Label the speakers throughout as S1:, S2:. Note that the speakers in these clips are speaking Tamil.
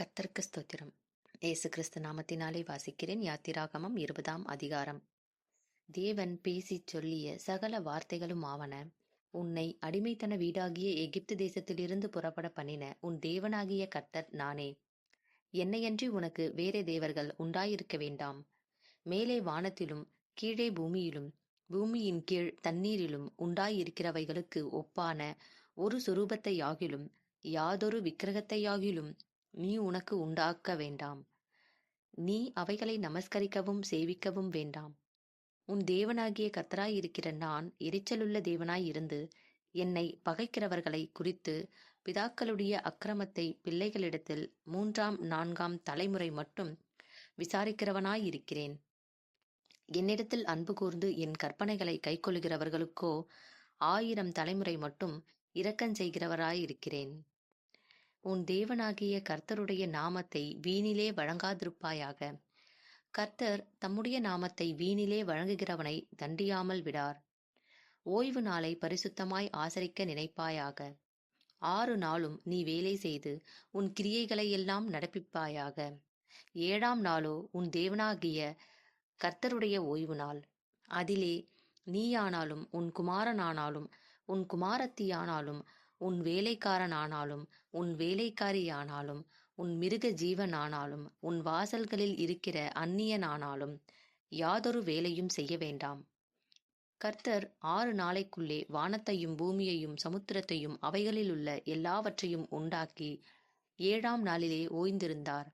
S1: கத்தர்க்கு ஸ்தோத்திரம். ஏசு கிறிஸ்து நாமத்தினாலே வாசிக்கிறேன். யாத்திராகமம் இருபதாம் அதிகாரம். தேவன் பேசிச் சொல்லிய சகல வார்த்தைகளும் ஆவன. உன்னை அடிமைத்தன வீடாகிய எகிப்து தேசத்திலிருந்து புறப்பட பண்ணின உன் தேவனாகிய கர்த்தர் நானே. என்னையன்றி உனக்கு வேறே தேவர்கள் உண்டாயிருக்க வேண்டாம். மேலே வானத்திலும் கீழே பூமியிலும் பூமியின் கீழ் தண்ணீரிலும் உண்டாயிருக்கிறவைகளுக்கு ஒப்பான ஒரு சுரூபத்தையாகிலும் யாதொரு விக்கிரகத்தையாகிலும் நீ உனக்கு உண்டாக்க வேண்டாம். நீ அவைகளை நமஸ்கரிக்கவும் சேவிக்கவும் வேண்டாம். உன் தேவனாகிய கத்தராய் இருக்கிற நான் எரிச்சலுள்ள தேவனாய் இருந்து என்னை பகைக்கிறவர்களை குறித்து பிதாக்களுடைய அக்கிரமத்தை பிள்ளைகளிடத்தில் மூன்றாம் நான்காம் தலைமுறை மட்டும் விசாரிக்கிறவனாயிருக்கிறேன் என்னிடத்தில் அன்பு கூர்ந்து என் கற்பனைகளை கைக்கொள்கிறவர்களுக்கோ ஆயிரம் தலைமுறை மட்டும் இரக்கஞ்செய்கிறவராயிருக்கிறேன் உன் தேவனாகிய கர்த்தருடைய நாமத்தை வீணிலே வழங்காதிருப்பாயாக. கர்த்தர் தம்முடைய நாமத்தை வீணிலே வழங்குகிறவனை தண்டியாமல் விடார். ஓய்வு நாளை பரிசுத்தமாய் ஆசரிக்க நினைப்பாயாக. ஆறு நாளும் நீ வேலை செய்து உன் கிரியைகளையெல்லாம் நடப்பிப்பாயாக. ஏழாம் நாளோ உன் தேவனாகிய கர்த்தருடைய ஓய்வு நாள். அதிலே நீயானாலும் உன் குமாரனானாலும் உன் குமாரத்தியானாலும் உன் வேலைக்காரனானாலும் உன் வேலைக்காரியானாலும் உன் மிருக ஜீவனானாலும் உன் வாசல்களில் இருக்கிற அந்நியனானாலும் யாதொரு வேலையும் செய்ய வேண்டாம். கர்த்தர் ஆறு நாளைக்குள்ளே வானத்தையும் பூமியையும் சமுத்திரத்தையும் அவைகளிலுள்ள எல்லாவற்றையும் உண்டாக்கி ஏழாம் நாளிலே ஓய்ந்திருந்தார்.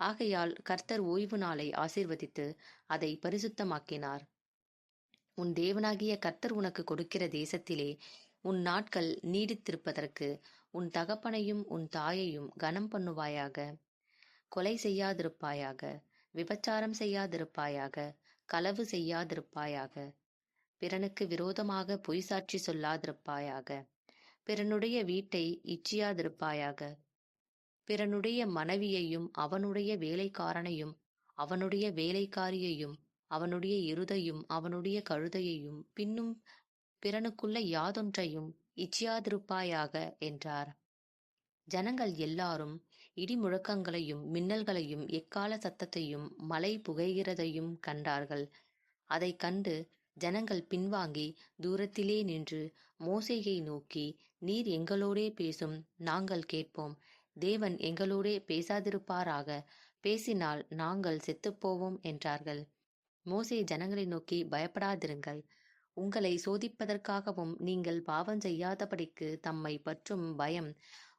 S1: ஆகையால் கர்த்தர் ஓய்வு நாளை ஆசிர்வதித்து அதை பரிசுத்தமாக்கினார். உன் தேவனாகிய கர்த்தர் உனக்கு கொடுக்கிற தேசத்திலே உன் நாட்கள் நீடித்திருப்பதற்கு உன் தகப்பனையும் உன் தாயையும் கனம் பண்ணுவாயாக. கொலை செய்யாதிருப்பாயாக. விபச்சாரம் செய்யாதிருப்பாயாக. களவு செய்யாதிருப்பாயாக. பிறனுக்கு விரோதமாக பொய் சாட்சி சொல்லாதிருப்பாயாக. பிறனுடைய வீட்டை இச்சியாதிருப்பாயாக. பிறனுடைய மனைவியையும் அவனுடைய வேலைக்காரனையும் அவனுடைய வேலைக்காரியையும் அவனுடைய இருதையும் அவனுடைய கழுதையையும் பின்னும் பிறனுக்குள்ள யாதொன்றையும் இச்சியாதிருப்பாயாக என்றார். ஜனங்கள் எல்லாரும் இடி முழக்கங்களையும் மின்னல்களையும் எக்கால சத்தத்தையும் மலை புகைகிறதையும் கண்டார்கள். அதை கண்டு ஜனங்கள் பின்வாங்கி தூரத்திலே நின்று மோசையை நோக்கி நீர் எங்களோடே பேசும் நாங்கள் கேட்போம். தேவன் எங்களோடே பேசாதிருப்பாராக. பேசினால் நாங்கள் செத்துப்போவோம் என்றார்கள். மோசே ஜனங்களை நோக்கி பயப்படாதிருங்கள். உங்களை சோதிப்பதற்காகவும் நீங்கள் பாவம் செய்யாதபடிக்கு தம்மை பற்றும் பயம்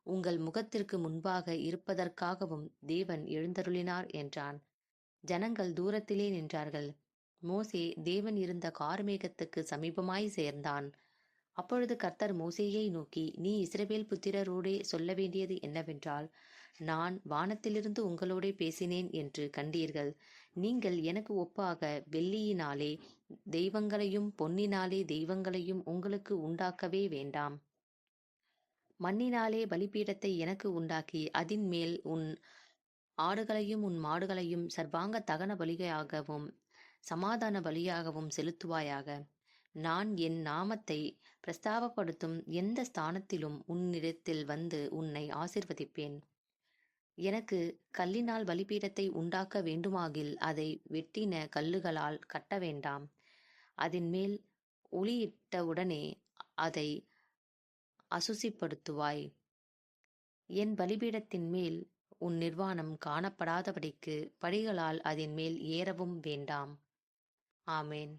S1: உங்கள் முகத்திற்கு முன்பாக இருப்பதற்காகவும் தேவன் எழுந்தருளினார் என்றான். ஜனங்கள் தூரத்திலே நின்றார்கள். மோசே தேவன் இருந்த கார்மேகத்துக்கு சமீபமாய் சேர்ந்தான். அப்பொழுது கர்த்தர் மோசேயை நோக்கி நீ இஸ்ரவேல் புத்திரரோடே சொல்ல வேண்டியது என்னவென்றால் நான் வானத்திலிருந்து உங்களோடே பேசினேன் என்று கண்டீர்கள். நீங்கள் எனக்கு ஒப்பாக வெள்ளியினாலே தெய்வங்களையும் பொன்னினாலே தெய்வங்களையும் உங்களுக்கு உண்டாக்கவே வேண்டாம். மண்ணினாலே பலிபீடத்தை எனக்கு உண்டாக்கி அதின் மேல் உன் ஆடுகளையும் உன் மாடுகளையும் சர்வாங்க தகன பலியாகவும் சமாதான பலியாகவும் செலுத்துவாயாக. நான் என் நாமத்தை பிரஸ்தாபப்படுத்தும் எந்த ஸ்தானத்திலும் உன்னிடத்தில் வந்து உன்னை ஆசிர்வதிப்பேன். எனக்கு கல்லினால் பலிபீடத்தை உண்டாக்க வேண்டுமாகில் அதை வெட்டின கல்லுகளால் கட்ட வேண்டாம். அதன் மேல் ஒளியிட்டவுடனே அதை அசுசிப்படுத்துவாய். என் பலிபீடத்தின் மேல் உன் நிர்வாணம் காணப்படாதபடிக்கு படிகளால் அதன் மேல் ஏறவும் வேண்டாம். ஆமேன்.